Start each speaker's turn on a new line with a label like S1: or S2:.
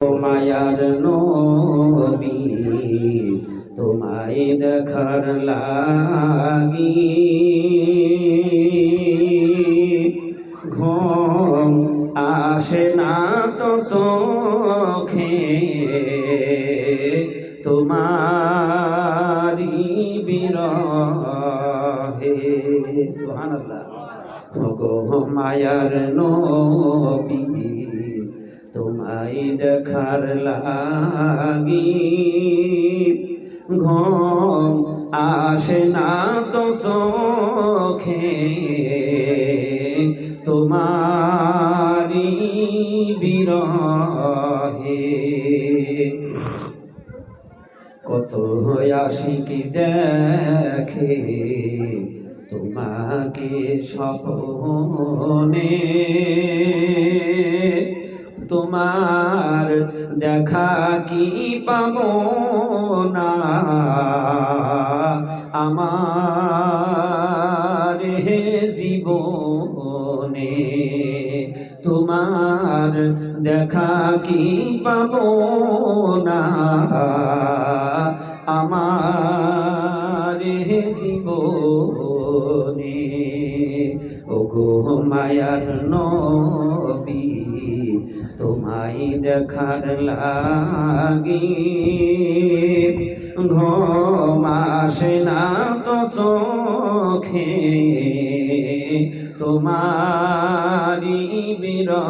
S1: মায়ার নবী তোমায় দেখার লাগি। ঘুম আসে না তো চোখে তোমারি বিরহে। সুবহানাল্লাহ। মায়ার নবী। তোমায় দেখার লাগি, ঘুম আসে না তো চোখে তোমারি বিরহে। কত আশিকি দেখে, তোমাকে স্বপনে তোমার দেখা কি পাব না? আমার হে জীবনে তোমার দেখা কি পাব না? আমার হে জীবনে ওগো মায়ার নবী তোমায় দেখার লাগি। ঘুম আসে না তো সখে তোমারি বিরহে।